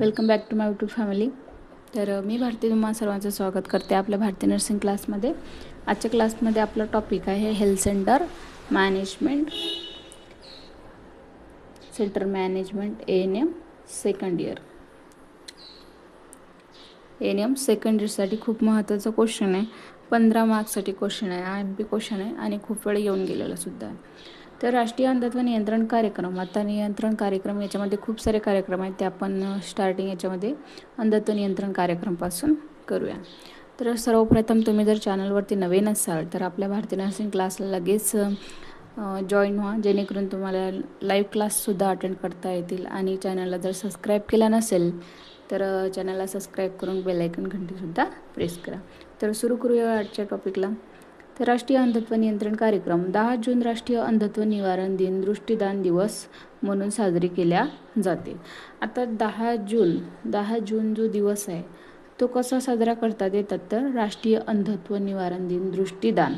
Welcome back to my YouTube family. तर मी भारती तुम्हाला सर्वांचं स्वागत करते आपल्या भारती नर्सिंग क्लासमध्ये. आजच्या क्लासमध्ये आपला टॉपिक आहे health centre management centre management A N M second year. N M second इयरसाठी खूप महत्त्वाचा क्वेश्चन आहे. पंधरा मार्क्ससाठी क्वेश्चन आहे आय एम पी क्वेश्चन आहे आणि खूप वेळ येऊन गेलेला सुद्धा आहे. तर राष्ट्रीय अंधत्व नियंत्रण कार्यक्रम आता नियंत्रण कार्यक्रम याच्यामध्ये खूप सारे कार्यक्रम आहेत ते आपण स्टार्टिंग याच्यामध्ये अंधत्व नियंत्रण कार्यक्रमपासून करूया. तर सर्वप्रथम तुम्ही जर चॅनलवरती नवीन असाल तर आपल्या भारतीय नर्सिंग क्लासला लगेच जॉईन व्हा जेणेकरून तुम्हाला लाईव्ह क्लाससुद्धा अटेंड करता येतील. आणि चॅनलला जर सबस्क्राईब केला नसेल तर चॅनलला सबस्क्राईब करून बेलायकन घंटीसुद्धा प्रेस करा. तर सुरू करूया आजच्या टॉपिकला तर राष्ट्रीय अंधत्व नियंत्रण कार्यक्रम दहा जून राष्ट्रीय अंधत्व निवारण दिन दृष्टीदान दिवस म्हणून साजरी केल्या जाते. आता दहा जून दहा जून जो दिवस आहे तो कसा साजरा करतात येतात तर राष्ट्रीय अंधत्व निवारण दिन दृष्टीदान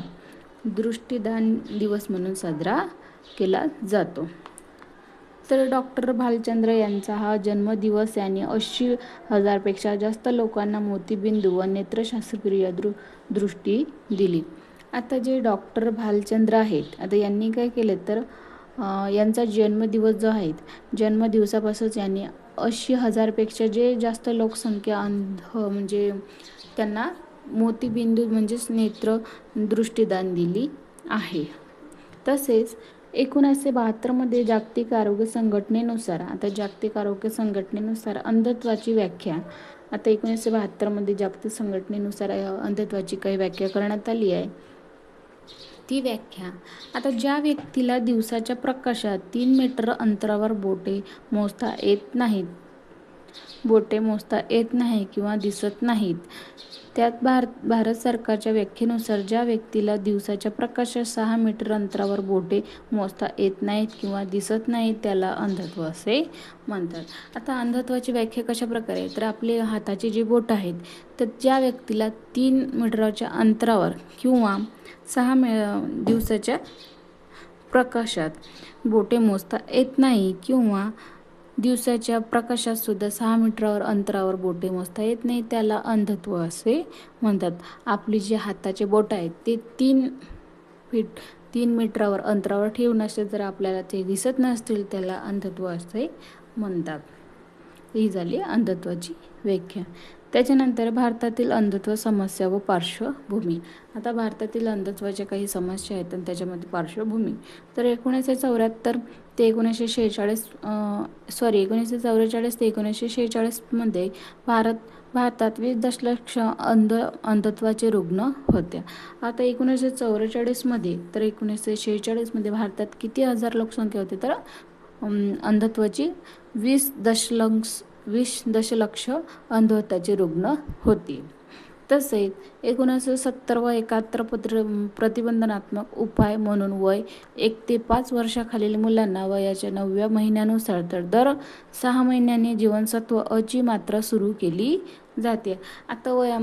दृष्टीदान दिवस म्हणून साजरा केला जातो. तर डॉक्टर भालचंद्र यांचा हा जन्मदिवस यांनी ऐंशी हजारपेक्षा जास्त लोकांना मोतीबिंदू व नेत्रशास्त्रक्रिया दृ दृष्टी दिली. आता जे डॉक्टर भालचंद्र आहेत आता यांनी काय केलं तर यांचा जन्मदिवस जो आहे जन्मदिवसापासूनच यांनी ऐंशी हजारपेक्षा जे जास्त लोकसंख्या अंध म्हणजे त्यांना मोतीबिंदू म्हणजेच नेत्र दृष्टीदान दिली आहे. तसेच एकोणीसशे बहात्तरमध्ये जागतिक आरोग्य संघटनेनुसार आता जागतिक आरोग्य संघटनेनुसार अंधत्वाची व्याख्या आता एकोणीसशे बहात्तरमध्ये जागतिक संघटनेनुसार अंधत्वाची काही व्याख्या करण्यात आली आहे. ती व्याख्या. आता ज्या व्यक्तीला दिवसाच्या प्रकाशात तीन मीटर अंतरावर बोटे मोजता येत नाहीत बोटे मोजता येत नाही किंवा दिसत नाहीत त्यात भारत भारत सरकारच्या व्याख्येनुसार ज्या व्यक्तीला दिवसाच्या प्रकाशात सहा मीटर अंतरावर बोटे मोजता येत नाहीत किंवा दिसत नाहीत त्याला अंधत्व असे म्हणतात आता अंधत्वाची व्याख्या कशा प्रकारे आहे? तर आपले हाताची जी बोट आहेत तर ज्या व्यक्तीला तीन मीटरच्या अंतरावर किंवा सहा मे दिवसाच्या प्रकाशात बोटे मोजता येत नाही किंवा दिवसाच्या प्रकाशात सुद्धा सहा मीटरावर अंतरावर बोटे मोजता येत नाही त्याला अंधत्व असे म्हणतात. आपली जे हाताचे बोट आहेत ते तीन फीट तीन मीटरावर अंतरावर ठेवून असे जर आपल्याला ते दिसत नसतील त्याला अंधत्व असे म्हणतात. ही झाली अंधत्वाची व्याख्या. त्याच्यानंतर भारतातील अंधत्व समस्या व पार्श्वभूमी. आता भारतातील अंधत्वाच्या काही समस्या आहेत आणि त्याच्यामध्ये पार्श्वभूमी. तर एकोणीसशे चौऱ्याहत्तर ते एकोणीसशे शेहेचाळीस सॉरी एकोणीसशे चौवेचाळीस ते एकोणीसशे शेहेचाळीसमध्ये भारत भारतात वीस दशलक्ष अंध अंधत्वाचे रुग्ण होते. आता एकोणीसशे चौवेचाळीसमध्ये तर एकोणीसशे शेहेचाळीसमध्ये भारतात किती हजार लोकसंख्या होती? तर अंधत्वाची वीस दशलक्ष वीस दशलक्ष अंधत्वाचे रुग्ण होती तसेच एकोणीसशे सत्तर व एकाहत्तर पत्र प्रतिबंधनात्मक उपाय म्हणून वय एक ते पाच वर्षाखालील मुलांना वयाच्या नवव्या महिन्यानुसार तर दर सहा महिन्यांनी जीवनसत्व अची मात्रा सुरू केली जाते. आता वय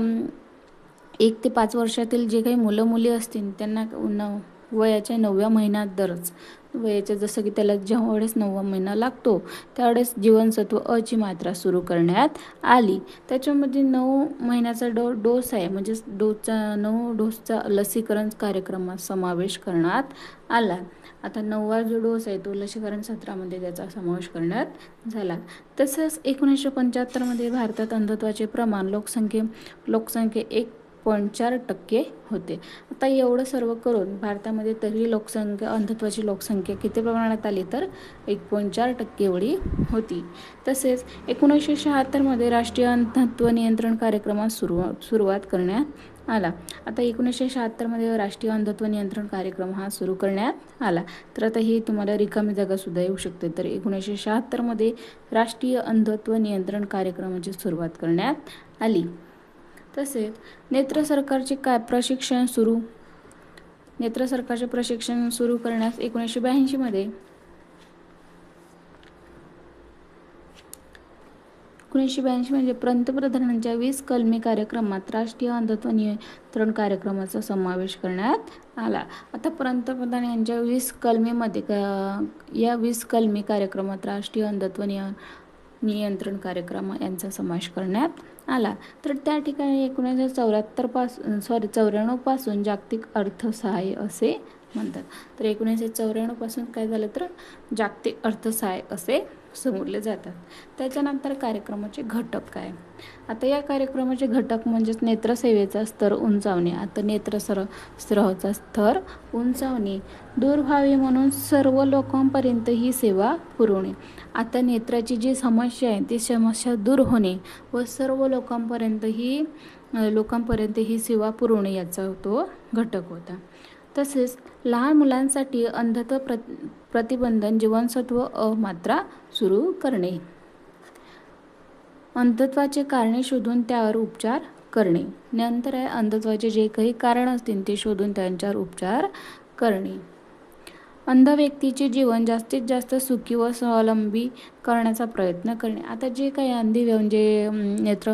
एक ते पाच वर्षातील जे काही मुलं मुली असतील त्यांना न वयाच्या नवव्या महिन्यात दरच वयाच्या जसं की त्याला जेवढेच नववा महिना लागतो त्यावेळेस जीवनसत्व अची मात्रा सुरू करण्यात आली. त्याच्यामध्ये नऊ महिन्याचा डो डोस आहे. म्हणजेच डोसचा नऊ डोसचा लसीकरण कार्यक्रमात समावेश करण्यात आला. आता नववा जो डोस आहे तो लसीकरण सत्रामध्ये त्याचा समावेश करण्यात झाला. तसंच एकोणीसशे पंच्याहत्तरमध्ये भारतात अंधत्वाचे प्रमाण लोकसंख्ये लोकसंख्ये एक पॉईंट चार टक्के होते. आता एवढं सर्व करून भारतामध्ये तरी लोकसंख्या अंधत्वाची लोकसंख्या किती प्रमाणात आली तर एक पॉईंट चार टक्के एवढी होती. तसेच एकोणीसशे शहात्तरमध्ये राष्ट्रीय अंधत्व नियंत्रण कार्यक्रमात सुरुवात सुरुवात करण्यात आला. आता एकोणीसशे शहात्तरमध्ये राष्ट्रीय अंधत्व नियंत्रण कार्यक्रम हा सुरू करण्यात आला. तर आता ही तुम्हाला रिकामी जागासुद्धा येऊ शकते. तर एकोणीसशे शहात्तरमध्ये राष्ट्रीय अंधत्व नियंत्रण कार्यक्रमाची सुरुवात करण्यात आली. तसेच नेत्र सरकारचे काय प्रशिक्षण सुरू? नेत्र सरकारचे प्रशिक्षण सुरू करण्यास एकोणीसशे ब्याऐंशीमध्ये एकोणीसशे ब्याऐंशी म्हणजे पंतप्रधानांच्या वीस कलमी कार्यक्रमात राष्ट्रीय अंधत्व नियंत्रण कार्यक्रमाचा समावेश करण्यात आला. आता पंतप्रधान यांच्या वीस कलमीमध्ये या वीस कलमी कार्यक्रमात राष्ट्रीय अंधत्व निय नियंत्रण कार्यक्रम यांचा समावेश करण्यात आला. तर त्या ठिकाणी एकोणीसशे चौऱ्याहत्तरपासून सॉरी चौऱ्याण्णवपासून जागतिक अर्थसहाय्य असे म्हणतात. तर एकोणीसशे चौऱ्याण्णवपासून काय झालं तर जागतिक अर्थसहाय असे समोरले जातात. त्याच्यानंतर कार्यक्रमाचे घटक काय? आता या कार्यक्रमाचे घटक म्हणजेच नेत्रसेवेचा स्तर उंचावणे. आता नेत्रसर स्रवचा स्तर उंचावणे. दूर व्हावी म्हणून सर्व लोकांपर्यंत ही सेवा पुरवणे. आता नेत्राची जी समस्या आहे ती समस्या दूर होणे व सर्व लोकांपर्यंत ही लोकांपर्यंत ही सेवा पुरवणे याचा तो घटक होता. तसेच लहान मुलांसाठी अंधत्व प्र प्रतिबंधन जीवनसत्व अ मात्रा सुरू करणे. अंधत्वाचे कारणे शोधून त्यावर उपचार करणे. नंतर आहे अंधत्वाचे जे काही कारण असतील ते शोधून त्यांच्यावर उपचार करणे. अंध व्यक्तीचे जीवन जास्तीत जास्त सुखी व स्वावलंबी करण्याचा प्रयत्न करणे. आता जे काही अंधी म्हणजे नेत्र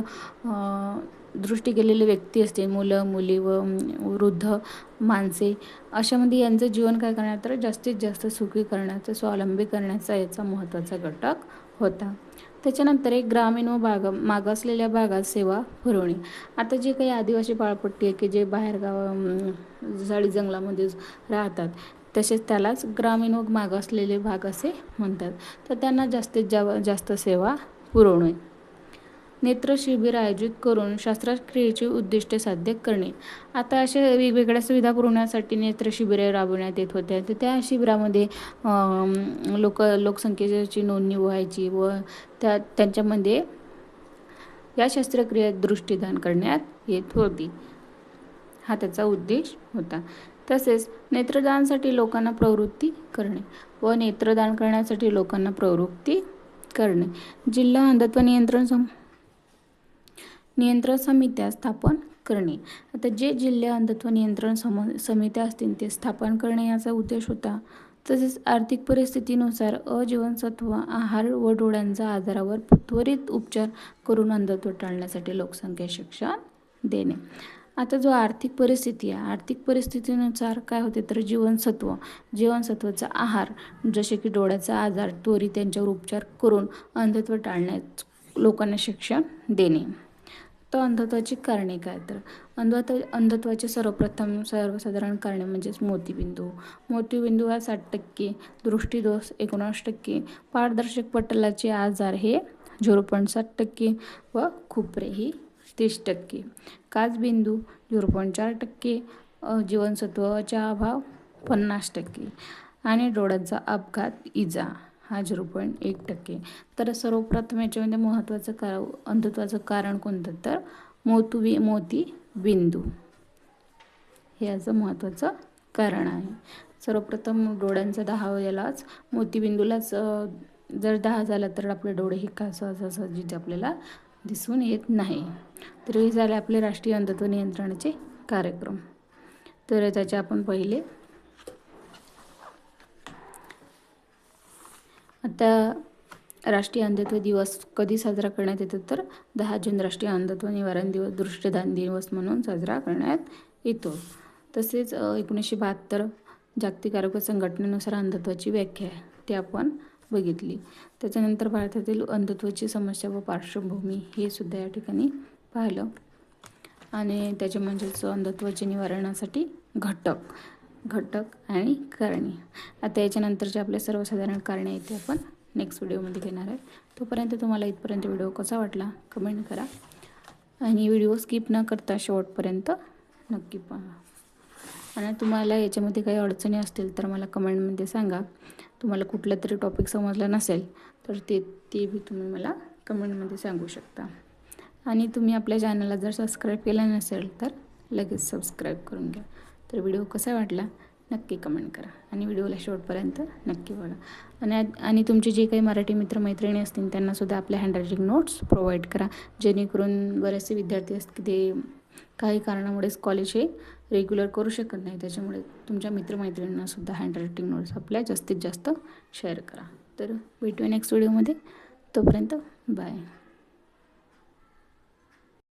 दृष्टी गेलेले व्यक्ती असते मुलं मुली व वृद्ध माणसे अशामध्ये यांचं जीवन काय करण्यात तर जास्तीत जास्त सुखी करण्याचा स्वावलंबी करण्याचा याचा महत्त्वाचा घटक होता. त्याच्यानंतर एक ग्रामीण व भाग मागासलेल्या भागात सेवा पुरवणे. आता जे काही आदिवासी पाळपट्टी आहे की जे बाहेरगाव झाडी जंगलामध्ये राहतात तसेच त्यालाच ग्रामीण व मागासलेले भाग असे म्हणतात. तर त्यांना जास्तीत जा जास्त सेवा पुरवणे. नेत्र शिबिर आयोजित करून शस्त्रक्रियेची उद्दिष्टे साध्य करणे. आता अशा वेगवेगळ्या सुविधा पुरवण्यासाठी नेत्र शिबिरे राबवण्यात येत होत्या. तर त्या शिबिरामध्ये लोक लोकसंख्येची नोंदणी व्हायची व त्या त्यांच्यामध्ये या शस्त्रक्रियेत दृष्टीदान करण्यात येत होती. हा त्याचा उद्देश होता. तसेच नेत्रदानसाठी लोकांना प्रवृत्ती करणे व नेत्रदान करण्यासाठी लोकांना प्रवृत्ती करणे. जिल्हा अंधत्व नियंत्रण सम नियंत्रण समित्या स्थापन करणे. आता जे जिल्हा अंधत्व नियंत्रण सम समित्या असतील ते स्थापन करणे याचा उद्देश होता. तसेच आर्थिक परिस्थितीनुसार अजीवनसत्व आहार व डोळ्यांच्या आजारावर त्वरित उपचार करून अंधत्व टाळण्यासाठी लोकसंख्या शिक्षण देणे. आता जो आर्थिक परिस्थिती आहे आर्थिक परिस्थितीनुसार काय होते तर जीवनसत्व जीवनसत्वाचा आहार जसे की डोळ्याचा आजार त्वरित त्यांच्यावर उपचार करून अंधत्व टाळण्यास लोकांना शिक्षण देणे. तर अंधत्वाची कारणे काय तर? अंधत्व अंधत्वाचे सर्वप्रथम सर्वसाधारण कारणे म्हणजेच मोतीबिंदू. मोतीबिंदू हा साठ टक्के दृष्टीदोष एकोणास टक्के पारदर्शक पटलाचे आजार हे झिरो पॉईंट सात टक्के व खुपरे ही तीस टक्के. काचबिंदू झिरो पॉईंट चार टक्के जीवनसत्वाचा अभाव पन्नास टक्के आणि डोळ्याचा अपघात इजा. हा झिरो पॉईंट एक टक्के. तर सर्वप्रथम याच्यामध्ये महत्त्वाचं कार अंधत्वाचं कारण कोणतं? तर मोतुबी मोती बिंदू. हे याचं महत्त्वाचं कारण आहे. सर्वप्रथम डोळ्यांचा दहा यालाच मोतीबिंदूलाच जर दहा झाला तर आपले डोळे हे का सहजासहजी आपल्याला दिसून येत नाही. तर हे झाले आपले राष्ट्रीय अंधत्व नियंत्रणाचे कार्यक्रम. तर त्याचे आपण पहिले आता राष्ट्रीय अंधत्व दिवस कधी साजरा करण्यात येतो? तर दहा जून राष्ट्रीय अंधत्व निवारण दिवस दृष्टदान दिवस म्हणून साजरा करण्यात येतो. तसेच एकोणीसशे बहात्तर जागतिक आरोग्य संघटनेनुसार अंधत्वाची व्याख्या आहे ती आपण बघितली. त्याच्यानंतर भारतातील अंधत्वाची समस्या व पार्श्वभूमी हे सुद्धा या ठिकाणी पाहिलं. आणि त्याचे म्हणजेच अंधत्वाच्या निवारणासाठी घटक. घटक आणि कारणे. आता याच्यानंतरचे आपले सर्वसाधारण कारणे आहेत ते आपण नेक्स्ट व्हिडिओमध्ये घेणार आहे. तोपर्यंत तुम्हाला इथपर्यंत व्हिडिओ कसा वाटला कमेंट करा. आणि व्हिडिओ स्किप न करता शेवटपर्यंत नक्की पहा. आणि तुम्हाला याच्यामध्ये काही अडचणी असतील तर मला कमेंटमध्ये सांगा. तुम्हाला कुठला तरी टॉपिक समजला नसेल तर ते ते बी तुम्ही मला कमेंटमध्ये सांगू शकता. आणि तुम्ही आपल्या चॅनलला जर सबस्क्राईब केलं नसेल तर लगेच सबस्क्राईब करून घ्या. तर व्हिडिओ कसा वाटला नक्की कमेंट करा आणि व्हिडिओला शेवटपर्यंत नक्की बघा. आणि आणि तुमचे जे काही मराठी मित्रमैत्रिणी असतील त्यांनासुद्धा आपल्या हँडरायटिंग नोट्स प्रोव्हाइड करा. जेणेकरून बरेचसे विद्यार्थी असतील ते काही कारणामुळेच कॉलेज हे रेग्युलर करू शकत नाही. त्याच्यामुळे तुमच्या मित्रमैत्रिणींनासुद्धा हँडरायटिंग नोट्स आपल्या जास्तीत जास्त शेअर करा. तर भेटूया नेक्स्ट व्हिडिओमध्ये तोपर्यंत बाय